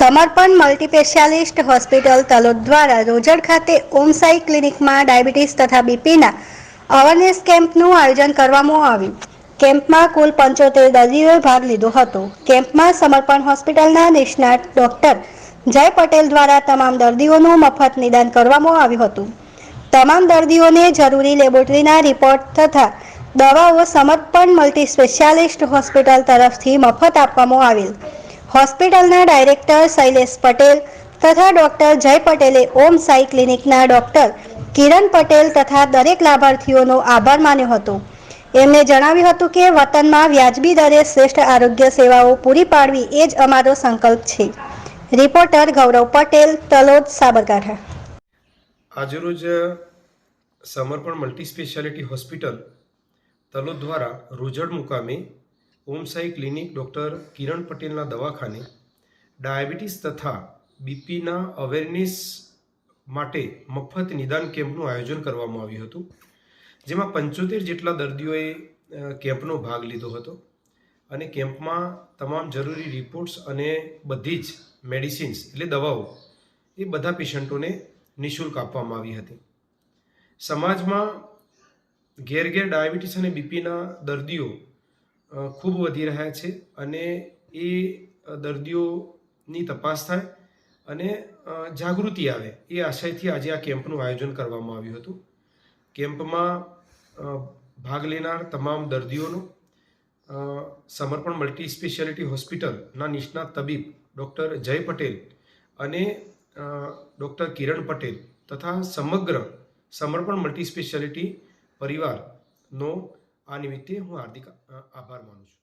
સમર્પણ મલ્ટીસ્પેશિયાલિસ્ટ હોસ્પિટલ તલોદ દ્વારા રોજડ ખાતે ઓમસાઈ ક્લિનિકમાં ડાયાબિટીસ તથા બીપીના અવેરનેસ કેમ્પનું આયોજન કરવામાં આવ્યું. કેમ્પમાં કુલ પંચોતેર દર્દીઓએ ભાગ લીધો હતો. કેમ્પમાં સમર્પણ હોસ્પિટલના નિષ્ણાત ડોક્ટર જય પટેલ દ્વારા તમામ દર્દીઓનું મફત નિદાન કરવામાં આવ્યું હતું. તમામ દર્દીઓને જરૂરી લેબોરેટરીના રિપોર્ટ તથા દવાઓ સમર્પણ મલ્ટી સ્પેશિયાલિસ્ટ હોસ્પિટલ તરફથી મફત આપવામાં આવેલ. હોસ્પિટલના ડાયરેક્ટર શૈલેષ પટેલ તથા ડોક્ટર જય પટેલે ઓમ સાઈ ક્લિનિકના ડોક્ટર કિરણ પટેલ તથા દરેક લાભાર્થીઓનો આભાર માન્યો હતો. એમણે જણાવ્યું હતું કે વતનમાં વ્યાજબી દરે શ્રેષ્ઠ આરોગ્ય સેવાઓ પૂરી પાડવી એ જ અમારો સંકલ્પ છે. રિપોર્ટર ગૌરવ પટેલ, તલોદ, સાબરકાંઠા. આજરોજ Samarpan multi speciality hospital Talod દ્વારા રોજડ મુકામે ઓમસાઈ ક્લિનિક ડૉક્ટર કિરણ પટેલના દવાખાને ડાયાબિટીસ તથા બીપીના અવેરનેસ માટે મફત નિદાન કેમ્પનું આયોજન કરવામાં આવ્યું હતું, જેમાં પંચોતેર જેટલા દર્દીઓએ કેમ્પનો ભાગ લીધો હતો અને કેમ્પમાં તમામ જરૂરી રિપોર્ટ્સ અને બધી જ મેડિસિન્સ એટલે દવાઓ એ બધા પેશન્ટોને નિઃશુલ્ક આપવામાં આવી હતી. સમાજમાં ઘેર ઘેર ડાયાબિટીસ અને બીપીના દર્દીઓ ખૂબ વધી રહ્યા છે અને એ દર્દીઓની તપાસ થાય અને જાગૃતિ આવે એ આશયથી આજે આ કેમ્પનું આયોજન કરવામાં આવ્યું હતું. કેમ્પમાં ભાગ લેનાર તમામ દર્દીઓનો સમર્પણ મલ્ટી સ્પેશિયાલિટી હોસ્પિટલના નિષ્ણાત તબીબ ડૉક્ટર જય પટેલ અને ડૉક્ટર કિરણ પટેલ તથા સમગ્ર સમર્પણ મલ્ટી સ્પેશિયાલિટી પરિવારનો આ નિમિત્તે હું હાર્દિક આભાર માનું છું.